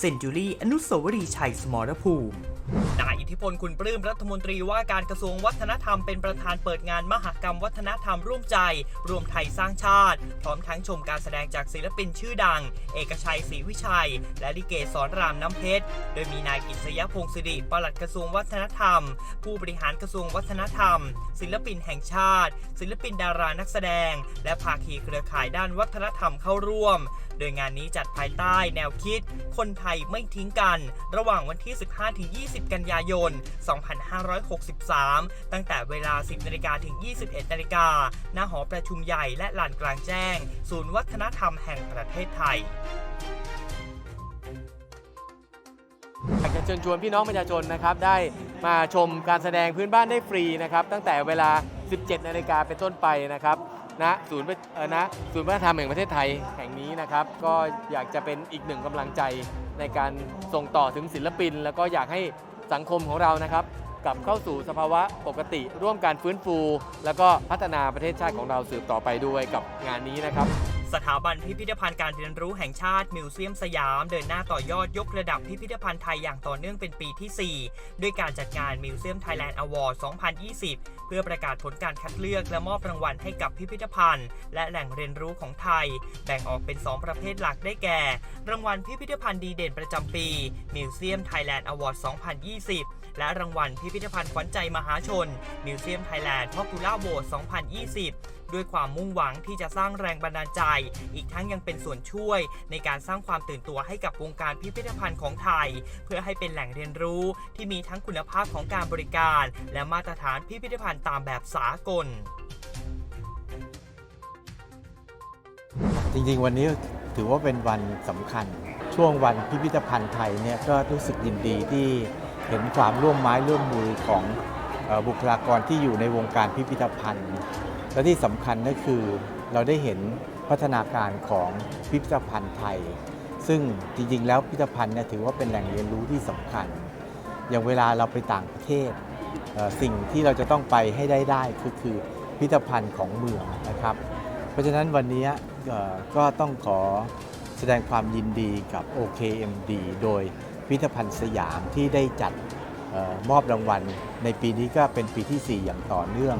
เซนจูรี่อนุสาวรีย์ชัยสมรภูมินายอิทธิพลคุณปลื้มรัฐมนตรีว่าการกระทรวงวัฒนธรรมเป็นประธานเปิดงานมหกรรมวัฒนธรรมร่วมใจ รวมไทยสร้างชาติ พร้อมทั้งชมการแสดงจากศิลปินชื่อดัง เอกชัยศรีวิชัย และลิเกสอนรามน้ำเพชร โดยมีนายกิษยพงศิริปลัดกระทรวงวัฒนธรรม ผู้บริหารกระทรวงวัฒนธรรม ศิลปินแห่งชาติ ศิลปินดารานักแสดง และภาคีเครือข่ายด้านวัฒนธรรมเข้าร่วม โดยงานนี้จัดภายใต้แนวคิด คนไทยไม่ทิ้งกัน ระหว่างวันที่ 15-20 กันยายน 2563 ตั้งแต่เวลา 10นาฬิกาถึง 21นาฬิกาณหอประชุมใหญ่และลานกลางแจ้ง ศูนย์วัฒนธรรมแห่งประเทศไทยอยากจะเชิญชวนพี่น้องประชาชนนะครับได้มาชมการแสดงพื้นบ้านได้ฟรีนะครับตั้งแต่เวลา 17 นาฬิกาเป็นต้นไปนะครับ ณศูนย์ณศูนย์วัฒนธรรมแห่งประเทศไทยแห่งนี้นะครับ ก็อยากจะเป็นอีกหนึ่งกำลังใจในการส่งต่อถึงศิลปิน แล้วก็อยากให้สังคมของเรานะครับกลับเข้าสู่สภาวะปกติร่วมการฟื้นฟู แล้วก็พัฒนาประเทศชาติของเราสืบต่อไปด้วยกับงานนี้นะครับ สถาบันพิพิธภัณฑ์การเรียนรู้แห่งชาติมิวเซียมสยาม เดินหน้าต่อยอดยกระดับพิพิธภัณฑ์ไทยอย่างต่อเนื่องเป็นปีที่ 4 ด้วยการจัดงาน Museum Thailand Award 2020 เพื่อประกาศผลการคัดเลือกและมอบรางวัลให้กับพิพิธภัณฑ์ และแหล่งเรียนรู้ของไทย แบ่งออกเป็น 2 ประเภทหลักได้แก่ รางวัลพิพิธภัณฑ์ดีเด่นประจำปี Museum Thailand Award 2020 และรางวัลพิพิธภัณฑ์ขวัญใจมหาชน Museum Thailand Popular Vote 2020 ด้วยความมุ่งหวังที่จะสร้างแรงบันดาลใจ อีกทั้งยังเป็นส่วนช่วย ในการสร้างความตื่นตัวให้กับวงการพิพิธภัณฑ์ของไทย เพื่อให้เป็นแหล่งเรียนรู้ที่มีทั้งคุณภาพของการบริการ และมาตรฐานพิพิธภัณฑ์ตามแบบสากล จริงๆ วันนี้ถือว่าเป็นวันสำคัญ ช่วงวันพิพิธภัณฑ์ไทยเนี่ยก็รู้สึกยินดีที่ เห็นความร่วมไม้ร่วมมือของอบุคลากรที่อยู่ในวงการพิพิธภัณฑ์ และที่สำคัญก็คือเราได้เห็นพัฒนาการของพิพิธภัณฑ์ไทย ซึ่งจริงๆ แล้วพิพิธภัณฑ์เนี่ยถือว่าเป็นแหล่งเรียนรู้ที่สำคัญ อย่างเวลาเราไปต่างประเทศ สิ่งที่เราจะต้องไปให้ได้ได้คือคือพิพิธภัณฑ์ของเมืองนะครับ เพราะฉะนั้นวันนี้ก็ต้องขอแสดงความยินดีกับ OKMD โดย พิพิธภัณฑ์สยามที่ได้จัดออมอบรางวัล ในปีนี้ก็เป็นปีที่ 4 อย่างต่อเนื่อง